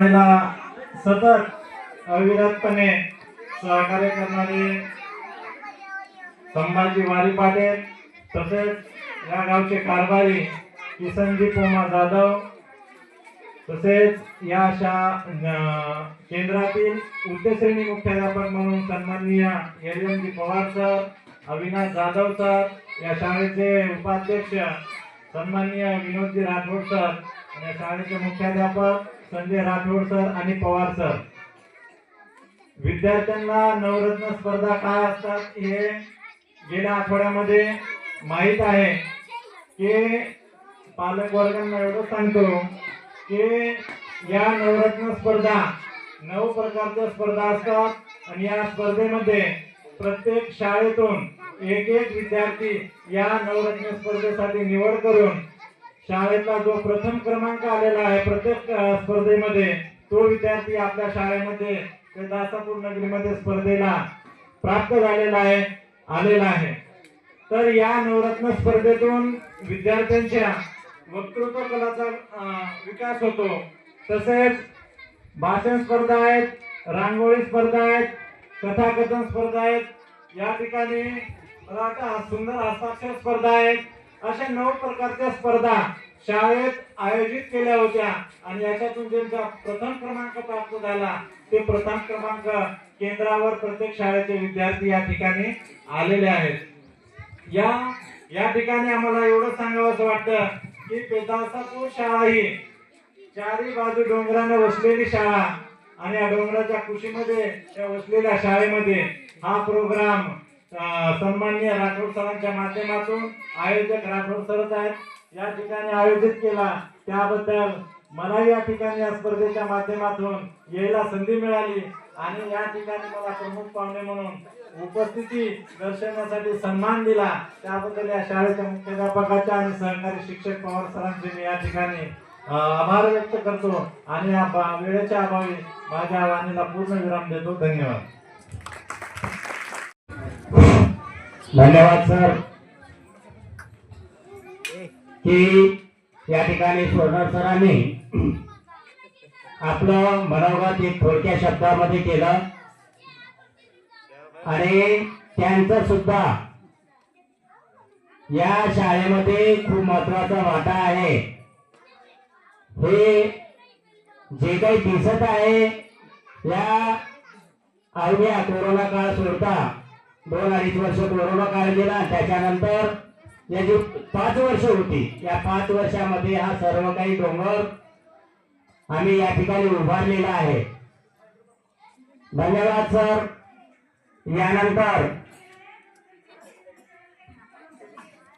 सतत अविरतपणे सहकार्य करणारे संभाजी वारी पाटील तसेच या गावचे कारभारी किसनजी पोमा जाधव तसेच या शा केंद्रातील उच्चश्रेणी मुख्याध्यापक म्हणून सन्माननीय यजनजी पवार सर अविनाश जाधव सर या शाळेचे उपाध्यक्ष सन्माननीय विनोदजी राठोड सर आणि या शाळेचे मुख्याध्यापक संजय राठोड सर आणि पवार सर. विद्यार्थ्यांना नवरत्न स्पर्धा काय असतात हे गेल्या आठवड्यामध्ये माहीत आहे. की पालक वर्गांना एवढं सांगतो की या नवरत्न स्पर्धा नऊ प्रकारच्या स्पर्धा असतात आणि या स्पर्धेमध्ये प्रत्येक शाळेतून एक एक विद्यार्थी या नवरत्न स्पर्धेसाठी निवड करून शाळेतला जो प्रथम क्रमांक आलेला आहे प्रत्येक स्पर्धेमध्ये तो विद्यार्थी आपल्या शाळेमध्ये ते दासापूर नगरीमध्ये स्पर्धेला प्राप्त झालेला आहे आलेला आहे. तर या नवरत्न स्पर्धेतून विद्यार्थ्यांच्या वक्तृत्व कलाचा विकास होतो. तसेच भाषण स्पर्धा आहेत रांगोळी स्पर्धा आहेत कथाकथन स्पर्धा आहेत. या ठिकाणी सुंदर हस्ताक्षर स्पर्धा आहेत. अशा नऊ प्रकारच्या स्पर्धा शाळेत आयोजित केल्या होत्या. आणि याच्यातून ज्यांचा प्रथम क्रमांक प्राप्त झाला ते प्रथम क्रमांक केंद्रावर प्रत्येक शाळेचे विद्यार्थी या ठिकाणी आलेले आहेत. या या ठिकाणी आम्हाला एवढं सांगावं वाटतं की पेदासापूर शाळा ही चारी बाजू डोंगराने वसलेली शाळा आणि या डोंगराच्या कुशीमध्ये त्या वसलेल्या शाळेमध्ये हा प्रोग्राम सन्माननीय राठोड सरांच्या माध्यमातून आयोजक राठोड सरच आहेत. या ठिकाणी आयोजित केला. त्याबद्दल मला या ठिकाणी या स्पर्धेच्या माध्यमातून यायला संधी मिळाली. आणि या ठिकाणी मला प्रमुख पाहुणे म्हणून उपस्थिती दर्शवण्यासाठी सन्मान दिला. त्याबद्दल या शाळेच्या मुख्याध्यापकाच्या आणि सहकारी शिक्षक पवार सरांचे मी या ठिकाणी आभार व्यक्त करतो. आणि या वेळेच्या अभावी माझ्या आव्हानेला पूर्ण विराम देतो. धन्यवाद. धन्यवाद सर. की या ठिकाणी सोडणार सरांनी आपलं मनोगत एक थोडक्या शब्दामध्ये केलं. आणि त्यांचं सुद्धा या शाळेमध्ये खूप महत्त्वाचा वाटा आहे. हे जे काही दिसत आहे या अवघ्या कोरोना काळ सोडता दोन अडीच वर्ष कोरोना काळ गेला त्याच्यानंतर या जी पाच वर्ष होती या पाच वर्षामध्ये हा सर्व काही डोंगर आम्ही या ठिकाणी उभारलेला आहे. धन्यवाद सर. यानंतर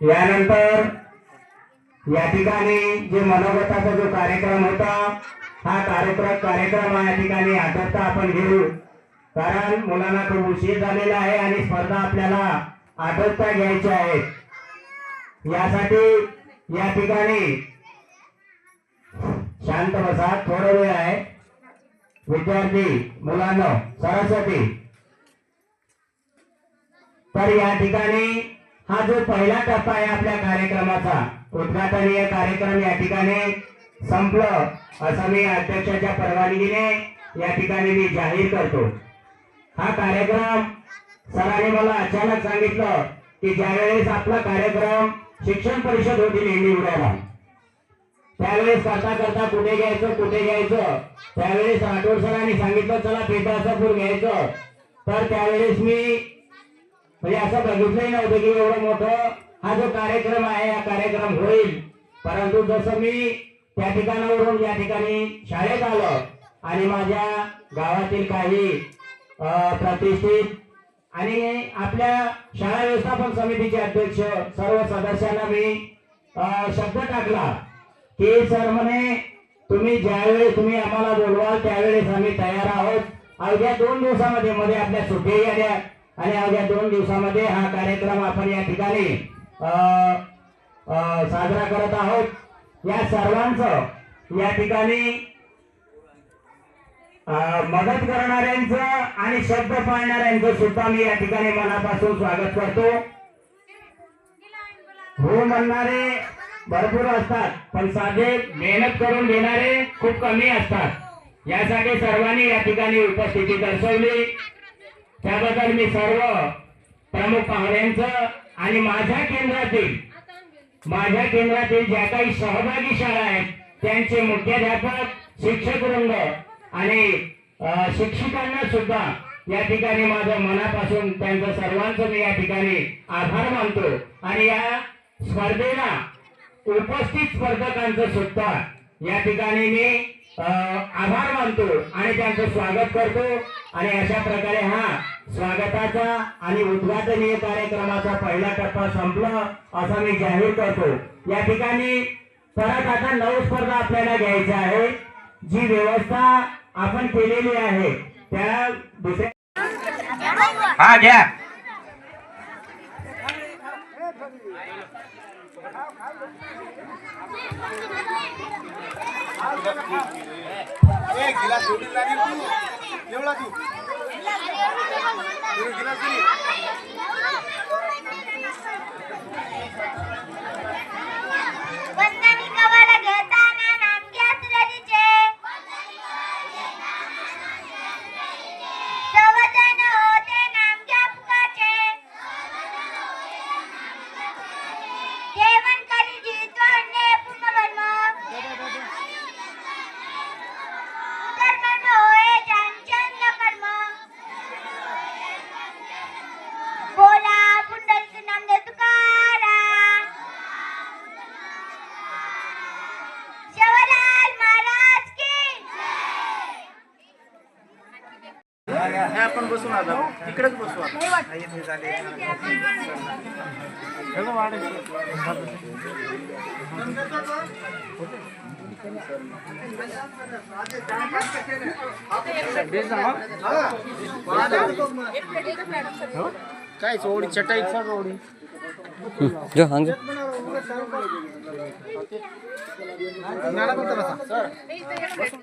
यानंतर या ठिकाणी जे मनोगताचा जो कार्यक्रम होता हा कार्यक्रम कार्यक्रम या ठिकाणी आटोपता आपण घेऊ. कारण मुलांना तो उशीर झालेला आहे आणि स्पर्धा आपल्याला आटोपता घ्यायच्या आहेत यासाठी या ठिकाणी शांत बसा थोडा वेळ आहे. विद्यार्थी मुलांना सरस्वती. तर या ठिकाणी हा जो पहिला टप्पा आहे आपल्या कार्यक्रमाचा उद्घाटनीय कार्यक्रम या ठिकाणी संपलं. असं मी अध्यक्षाच्या परवानगीने या ठिकाणी मी जाहीर करतो. हा कार्यक्रम सरांनी मला अचानक सांगितलं की ज्यावेळेस आपला कार्यक्रम शिक्षण परिषद होती नेहमी उड्याला त्यावेळेस करता करता कुठे घ्यायचं कुठे घ्यायचं. त्यावेळेस राठोड सरांनी सांगितलं चला पेटासापूर घ्यायचं. तर त्यावेळेस मी म्हणजे असं बघितलंही नव्हतं की एवढं मोठं हा जो कार्यक्रम आहे हा कार्यक्रम होईल. परंतु जसं मी त्या ठिकाणावरून या ठिकाणी शाळेत आलो आणि माझ्या गावातील काही प्रतिष्ठित आणि आपल्या शाळा व्यवस्थापन समितीचे अध्यक्ष सर्व सदस्यांना मी शब्द टाकला की सर म्हणे तुम्ही ज्यावेळेस तुम्ही आम्हाला बोलवाल त्यावेळेस आम्ही तयार आहोत. अवघ्या दोन दिवसामध्ये मध्ये आपल्या सुट्टी आल्या आणि अवघ्या दोन दिवसामध्ये हा कार्यक्रम आपण या ठिकाणी साजरा करत आहोत. या सर्वांचं या ठिकाणी मदत करणाऱ्यांचं आणि शब्द पाळणाऱ्यांचं सुद्धा मी या ठिकाणी मनापासून स्वागत करतो. हो म्हणणारे भरपूर असतात पण साधे मेहनत करून घेणारे खूप कमी असतात. यासाठी सर्वांनी या ठिकाणी उपस्थिती दर्शवली. त्याबद्दल मी सर्व प्रमुख पाहुण्यांचं आणि माझ्या केंद्रातील माझ्या केंद्रातील ज्या काही सहभागी शाळा आहेत त्यांचे मुख्याध्यापक शिक्षक वृंद आणि शिक्षकांना सुद्धा या ठिकाणी माझ्या मनापासून त्यांचं सर्वांचं मी या ठिकाणी आभार मानतो. आणि या स्पर्धेला उपस्थित स्पर्धकांचं सुद्धा या ठिकाणी मी आभार मानतो आणि त्यांचं स्वागत करतो. आणि अशा प्रकारे हा स्वागताचा आणि उद्घाटनीय कार्यक्रमाचा पहिला टप्पा संपला असा मी जाहीर करतो. या ठिकाणी परत आता नऊ स्पर्धा आपल्याला घ्यायच्या आहे जी व्यवस्था आपण केलेली आहे. त्या दुसऱ्या हा घ्या. एवढा तू. एक गिलास हे आपण बसून आता. तिकडेच बसू आता इथे झाले. काय चोडी चटाई चोडी जो हंगे. मॅडम